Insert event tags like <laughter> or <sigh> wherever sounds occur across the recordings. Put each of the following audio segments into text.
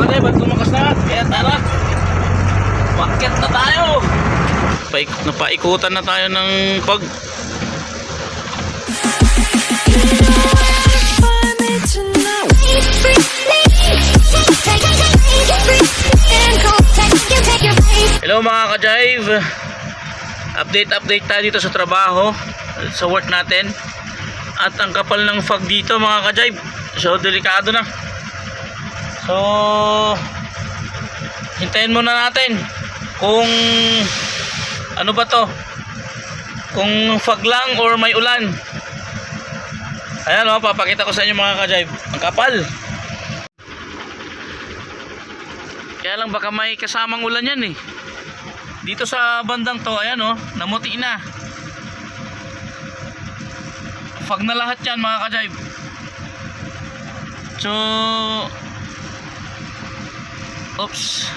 kadib at lumakas na. Kaya tara. Paket na tayo. Paik napaikutan na tayo ng pag Hello mga ka-jive Update update tayo dito sa trabaho Sa work natin At ang kapal ng fog dito mga ka-jive So delikado na So Hintayin muna natin Kung Ano ba to Kung fog lang or may ulan Ayan o, papakita ko sa inyo mga ka-jive Ang kapal Kaya lang baka may kasamang ulan yan eh. Dito sa bandang to, ayan oh, namuti na. Fag na lahat yan mga ka-jive. So, oops.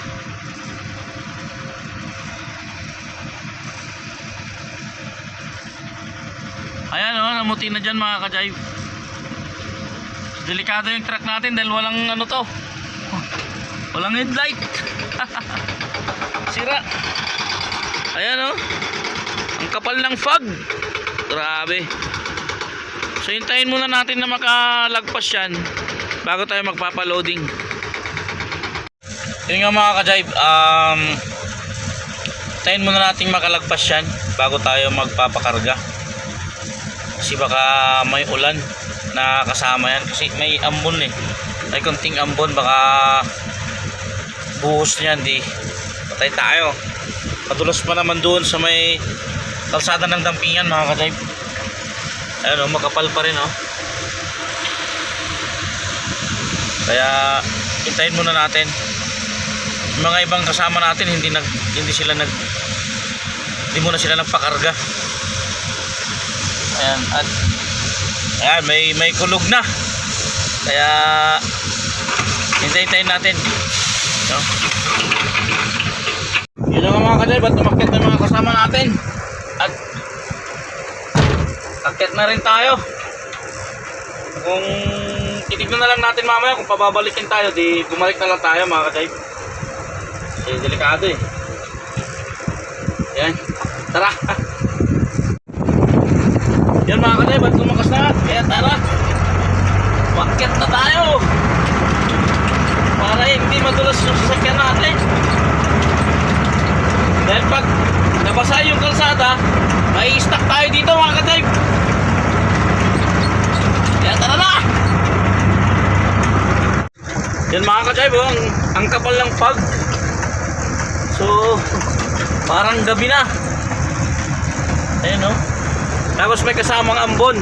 Ayan oh, namuti na dyan mga ka-jive. Delikado yung truck natin dahil walang ano to. Walang headlight. <laughs> Sira. Ayan oh. Ang kapal ng fog. Grabe. So hintayin muna natin na makalagpas yan bago tayo magpapaloading. Yun nga mga ka-jive, um, hintayin muna natin makalagpas yan bago tayo magpapakarga. Kasi baka may ulan na kasama yan. Kasi may ambon eh. May konting ambon baka buhos niyan di patay tayo. Padulas pa naman doon sa may kalsada ng dampingan mga ka-type ayun o makapal pa rin o kaya hintayin muna natin mga ibang kasama natin hindi nag hindi sila nag hindi muna sila nagpakarga ayan at ayan may may kulog na kaya hintayin natin No? Yun lang mga kadrive at umakit na mga kasama natin. At akit na rin tayo. Kung titignan na lang natin mamaya kung pababalikin tayo, di bumalik na lang tayo mga kadrive. Eh, delikado eh. Yan. Tara. Yan mga kadrive at lumakas na. Kaya tara. Umakit na tayo para hindi madulas yung sasakyan natin dahil pag nabasa yung kalsada may stuck tayo dito mga ka-dive kaya tara na yan mga ka-dive oh, ang, ang kapal ng fog so parang gabi na ayun oh tapos may kasamang ambon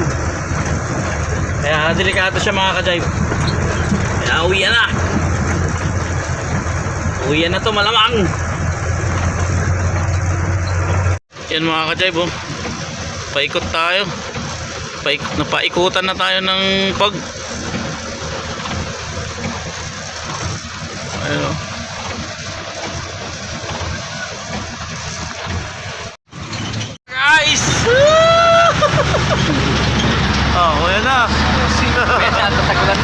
kaya delikado siya mga ka-dive kaya uwi na Uwi na to malamang. Yan mga ka-jive oh. Paikot tayo. Paik napaikutan na tayo ng pag. Ayun oh.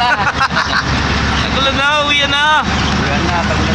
Na. Nagulan na, uwi na. Tagulan na, tagulan